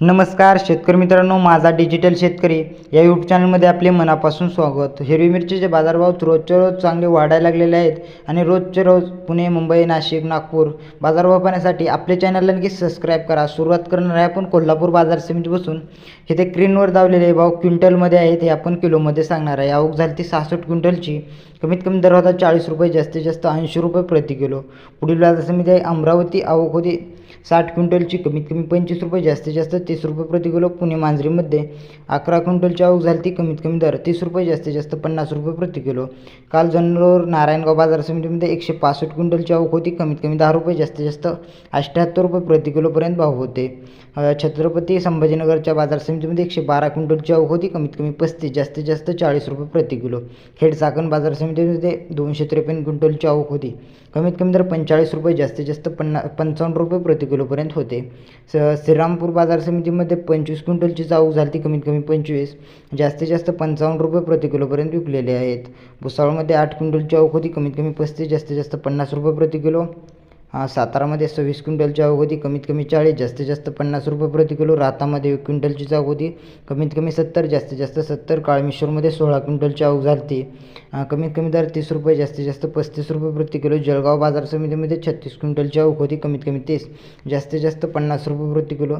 नमस्कार शेतकरी मित्रांनो माझा डिजिटल शेतकरी या यूट्यूब चॅनलमध्ये आपले मनापासून स्वागत. हिरवी मिरचीचे बाजारभाव रोजच्या रोज चांगले वाढायला लागलेले आहेत आणि रोजचे रोज पुणे मुंबई नाशिक नागपूर बाजारभाव पाहण्यासाठी आपल्या चॅनलला नक्की सबस्क्राईब करा. सुरुवात करणार आहे आपण कोल्हापूर बाजार समितीपासून. हे ते स्क्रीनवर दावलेले भाव क्विंटलमध्ये आहेत हे आपण किलोमध्ये सांगणार आहे. आवक झाली ती सहासष्ट क्विंटलची. कमीत कमी दर होता चाळीस रुपये जास्तीत जास्त ऐंशी रुपये प्रति किलो. पुढील बाजार समिती आहे अमरावती. आवक होती साठ क्विंटलची कमीत कमी पंचवीस रुपये जास्तीत जास्त तीस रुपये प्रति किलो पुणे मांजरीमध्ये अकरा क्विंटलची आवक झाली ती कमीत कमी दर तीस रुपये जास्तीत जास्त पन्नास रुपये प्रति किलो. काल जन्नोर नारायणगाव बाजार समितीमध्ये एकशे पासष्ट क्विंटलची आवक होती कमीत कमी दहा रुपये जास्तीत जास्त अठ्ठ्याहत्तर रुपये प्रति किलोपर्यंत भाव होते. छत्रपती संभाजीनगरच्या बाजार समितीमध्ये एकशे बारा क्विंटलची आवक होती कमीत कमी पस्तीस जास्तीत जास्त चाळीस रुपये प्रति किलो. खेड चाकण बाजार समितीमध्ये दोनशे त्रेपन्न क्विंटलची आवक होती कमीत कमी दर पंचेचाळीस रुपये जास्तीत जास्त पन्ना पंचावन्न रुपये प्रति किलोपर्यंत होते. स श्रीरामपूर बाजार समिती म्हणजे समितीमध्ये पंचवीस क्विंटलची जाऊ झाली ती कमीत कमी पंचवीस. जास्तीत जास्त पंचावन्न रुपये प्रति किलोपर्यंत विकलेले आहेत. भुसावळमध्ये आठ क्विंटलची आवक होती कमीत कमी पस्तीस जास्तीत जास्त पन्नास रुपये प्रति किलो. सातारामध्ये सव्वीस क्विंटलची आवक होती कमीत कमी चाळीस जास्तीत जास्त पन्नास रुपये प्रति किलो. रातामध्ये एक क्विंटलची आवक होती कमीत कमी सत्तर जास्तीत जास्त सत्तर. काळमेश्वरमध्ये सोळा क्विंटलची आवक झाली कमीत कमी दर तीस रुपये जास्तीत जास्त पस्तीस रुपये प्रति किलो. जळगाव बाजार समितीमध्ये छत्तीस क्विंटलची आवक होती कमीत कमी तीस जास्तीत जास्त पन्नास रुपये प्रति किलो.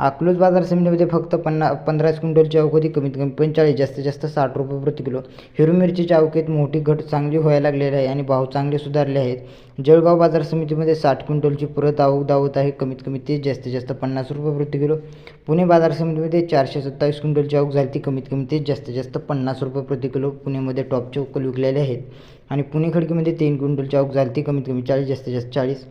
अकलूज बाजार समितीमध्ये फक्त पन्ना पंधराच क्विंटलची आवक होती कमीत कमी पंचेचाळीस जास्तीत जास्त साठ रुपये प्रति किलो. हिरवी मिरचीच्या आवकेत मोठी घट चांगली व्हायला लागलेली आहे आणि भाव चांगले सुधारले आहेत. जळगाव बाजार समितीमध्ये साठ क्विंटलची परत आवक दावत आहे. कमीत कमी ते जास्तीत जास्त पन्नास रुपये प्रति किलो. पुणे बाजार समितीमध्ये चारशे सत्तावीस क्विंटलची आवक झाली ती कमीत कमी ते जास्तीत जास्त पन्नास रुपये प्रति किलो पुणेमध्ये टॉपचे उकल विकलेले आहेत. आणि पुणे खडकीमध्ये तीन क्विंटलची आवक झाली ती कमीत कमी चाळीस जास्तीत जास्त चाळीस.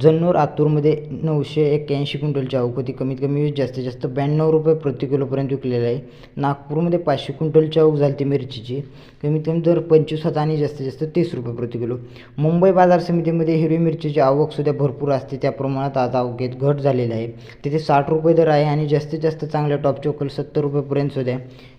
जन्नूर आतूरमध्ये नऊशे एक्क्याऐंशी क्विंटलच्या आवक कमीत कमी जास्तीत जास्त ब्याण्णव रुपये प्रति किलोपर्यंत विकलेलं आहे. नागपूरमध्ये पाचशे क्विंटलची आवक झाली ती मिरचीची. कमीत कमी दर पंचवीस होता आणि जास्तीत जास्त तीस रुपये प्रति किलो. मुंबई बाजार समितीमध्ये हिरवी मिरचीची आवकसुद्धा भरपूर असते. त्या प्रमाणात आज आवकेत घट झालेली आहे. तिथे साठ रुपये दर आहे आणि जास्तीत जास्त चांगल्या टॉप चोकल सत्तर रुपयेपर्यंत सुद्धा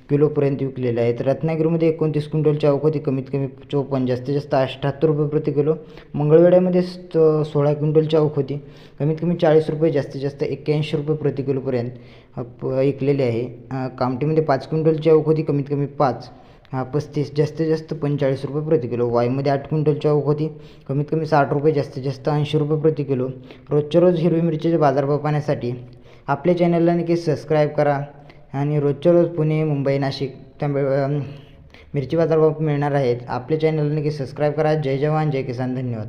किलोपर्यंत विकलेले आहेत. रत्नागिरीमध्ये एकोणतीस क्विंटलच्या अवकाती होती. कमीत कमी चोपन्न जास्तीत जास्त अठ्ठ्याहत्तर रुपये प्रति किलो. मंगळवेड्यामध्ये स- सोळा क्विंटलची आवक होती. कमीत कमी चाळीस रुपये जास्तीत जास्त एक्क्याऐंशी रुपये प्रति किलोपर्यंत प- विकलेले आहे. कामटीमध्ये कामठीमध्ये पाच क्विंटलची आवक होती. कमीत कमी पाच हा पस्तीस जास्तीत जास्त पंचेचाळीस रुपये प्रति किलो. वाईमध्ये आठ क्विंटलची आवक होती. कमीत कमी साठ रुपये जास्तीत जास्त ऐंशी रुपये प्रति किलो. रोजच्या रोज हिरवी मिरचीचे बाजारभाव पाहण्यासाठी आपल्या चॅनलला नक्की सबस्क्राईब करा. आणि रोजच्या रोज पुणे मुंबई नाशिक त्यामुळे मिरची बाजारभाव मिळणार आहेत. आपल्या चॅनल नक्की सबस्क्राईब करा. जय जवान जय किसान. धन्यवाद.